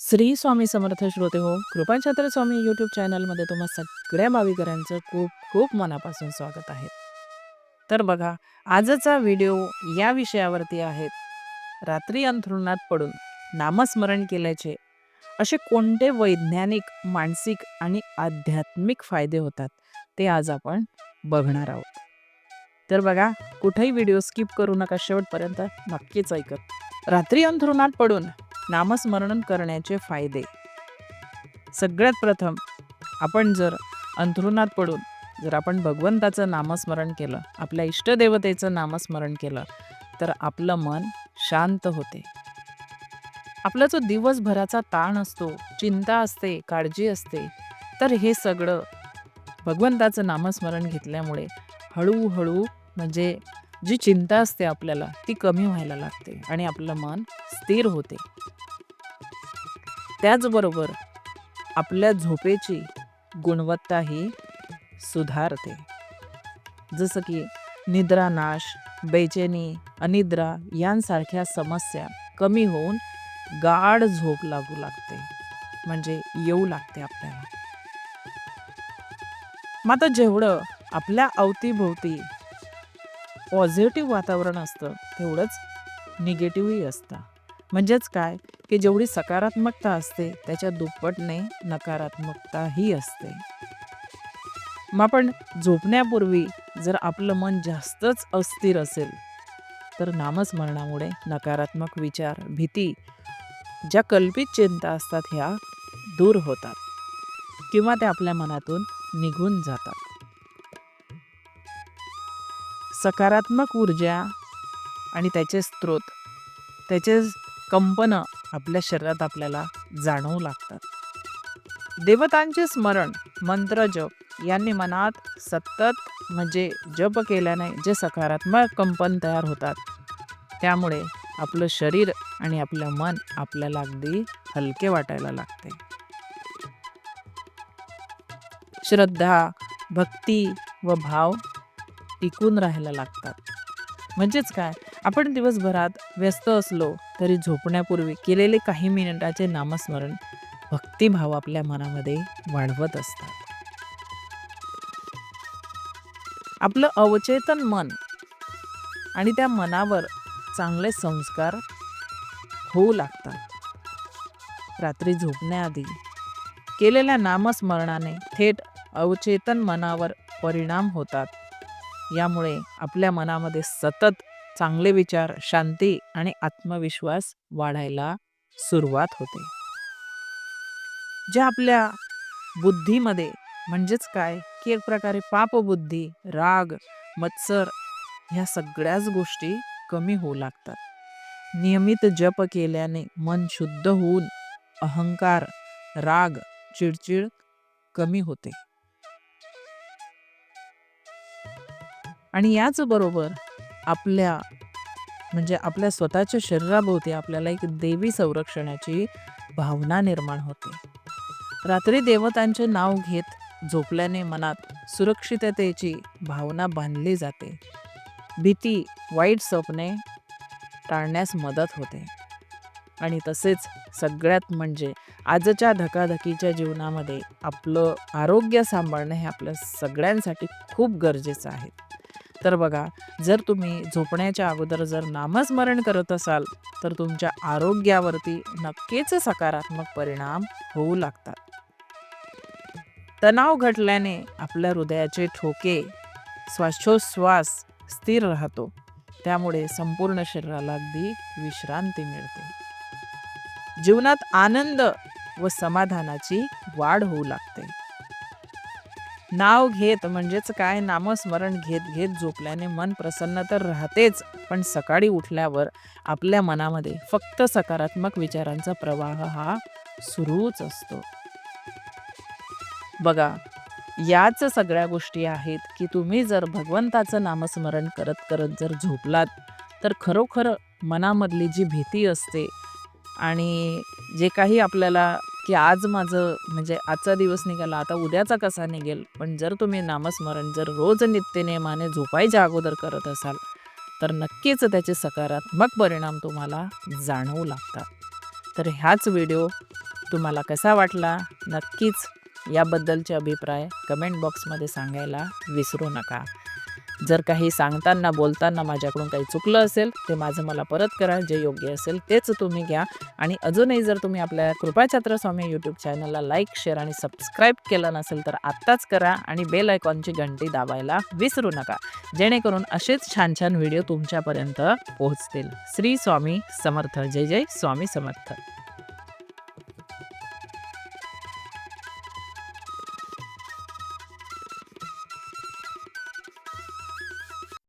श्री स्वामी समर्थ श्रोते हो कृपाछत्र स्वामी यूट्यूब चॅनलमध्ये तुम्हा सगळ्या भाविकरांचं खूप खूप मनापासून स्वागत आहे. तर बघा आजचा व्हिडिओ या विषयावरती आहेत रात्री अंथरुणात पडून नामस्मरण केल्याचे असे कोणते वैज्ञानिक मानसिक आणि आध्यात्मिक फायदे होतात ते आज आपण बघणार आहोत. तर बघा कुठेही व्हिडिओ स्किप करू नका शेवटपर्यंत नक्कीच ऐकत. रात्री अंथरुणात पडून नामस्मरण करण्याचे फायदे. सगळ्यात प्रथम आपण जर अंथरुणात पडून जर आपण भगवंताचं नामस्मरण केलं आपल्या इष्टदेवतेचं नामस्मरण केलं तर आपलं मन शांत होते. आपला जो दिवसभराचा ताण असतो चिंता असते काळजी असते तर हे सगळं भगवंताचं नामस्मरण घेतल्यामुळे हळूहळू म्हणजे जी चिंता असते आपल्याला ती कमी व्हायला लागते आणि आपलं मन स्थिर होते. त्याचबरोबर आपल्या झोपेची गुणवत्ताही सुधारते. जसं की निद्रानाश बेचैनी अनिद्रा यांसारख्या समस्या कमी होऊन गाढ झोप लागू लागते म्हणजे येऊ लागते आपल्याला. मात्र जेवढं आपल्या अवतीभोवती पॉझिटिव्ह वातावरण असतं तेवढंच निगेटिव्हही असतं. म्हणजेच काय? की जेवढी सकारात्मकता असते त्याच्या दुप्पटने नकारात्मकताही असते. मग आपण झोपण्यापूर्वी जर आपलं मन जास्तच अस्थिर असेल तर नामस्मरणामुळे नकारात्मक विचार भीती ज्या कल्पित चिंता असतात ह्या दूर होतात किंवा त्या आपल्या मनातून निघून जातात. सकारात्मक ऊर्जा आणि त्याचे स्रोत त्याचे कंपनं आपल्या शरीरात आपल्याला जाणवू लागतात. देवतांचे स्मरण मंत्र जप यांनी मनात सतत म्हणजे जप केल्याने जे सकारात्मक कंपन तयार होतात त्यामुळे आपलं शरीर आणि आपलं मन आपल्याला अगदी हलके वाटायला लागते. श्रद्धा भक्ती व भाव टिकून राहायला लागतात. म्हणजेच काय? आपण दिवसभरात व्यस्त असलो तरी झोपण्यापूर्वी केलेले काही मिनिटाचे नामस्मरण भक्तिभाव आपल्या मनामध्ये वाढवत असतात. आपलं अवचेतन मन आणि त्या मनावर चांगले संस्कार होऊ लागतात. रात्री झोपण्याआधी केलेल्या नामस्मरणाने थेट अवचेतन मनावर परिणाम होतात. यामुळे आपल्या मनामध्ये सतत चांगले विचार शांती आणि आत्मविश्वास वाढायला सुरुवात होते. ज्या आपल्या बुद्धीमध्ये म्हणजेच काय? की एक प्रकारे पापबुद्धी राग मत्सर ह्या सगळ्याच गोष्टी कमी होऊ लागतात. नियमित जप केल्याने मन शुद्ध होऊन अहंकार राग चिडचिड कमी होते. आणि याचबरोबर आपल्या म्हणजे आपल्या स्वतःच्या शरीराभोवती आपल्याला एक देवी संरक्षणाची भावना निर्माण होते. रात्री देवतांचे नाव घेत झोपल्याने मनात सुरक्षिततेची भावना बांधली जाते. भीती वाईट स्वप्ने टाळण्यास मदत होते. आणि तसेच सगळ्यात म्हणजे आजच्या धकाधकीच्या जीवनामध्ये आपलं आरोग्य सांभाळणं हे आपल्या सगळ्यांसाठी खूप गरजेचं आहे. तर बघा जर तुम्ही झोपण्याच्या अगोदर जर नामस्मरण करत असाल तर तुमच्या आरोग्यावरती नक्कीच सकारात्मक परिणाम होऊ लागतात. तणाव घटल्याने आपल्या हृदयाचे ठोके श्वासोच्छ्वास स्थिर राहतो. त्यामुळे संपूर्ण शरीराला अगदी विश्रांती मिळते. जीवनात आनंद व समाधानाची वाढ होऊ लागते. नाव घेत म्हणजेच काय? नामस्मरण घेत घेत झोपल्याने मन प्रसन्न तर राहतेच पण सकाळी उठल्यावर आपल्या मनामध्ये फक्त सकारात्मक विचारांचा प्रवाह हा सुरूच असतो. बघा याच सगळ्या गोष्टी आहेत की तुम्ही जर भगवंताचं नामस्मरण करत करत जर झोपलात तर खरोखर मनामधली जी भीती असते आणि जे काही आपल्याला की आज माझं म्हणजे आजचा दिवस निघाला आता उद्याचा कसा निघेल? पण जर तुम्ही नामस्मरण जर रोज नित्यनियमाने झोपायच्या अगोदर करत असाल तर नक्कीच त्याचे सकारात्मक परिणाम तुम्हाला जाणवू लागतात. तर ह्याच व्हिडिओ तुम्हाला कसा वाटला? नक्कीच याबद्दलचे अभिप्राय कमेंट बॉक्समध्ये सांगायला विसरू नका. जर काही सांगताना बोलताना माझ्याकडून काही चुकलं असेल ते माझं मला परत करा जे योग्य असेल तेच तुम्ही घ्या. आणि अजूनही जर तुम्ही आपल्या कृपाछात्र स्वामी यूट्यूब चॅनलला लाईक शेअर आणि सबस्क्राईब केलं नसेल तर आत्ताच करा आणि बेल आयकॉनची घंटी दाबायला विसरू नका. जेणेकरून असेच छान छान व्हिडिओ तुमच्यापर्यंत पोहोचतील. श्री स्वामी समर्थ. जय जय स्वामी समर्थ.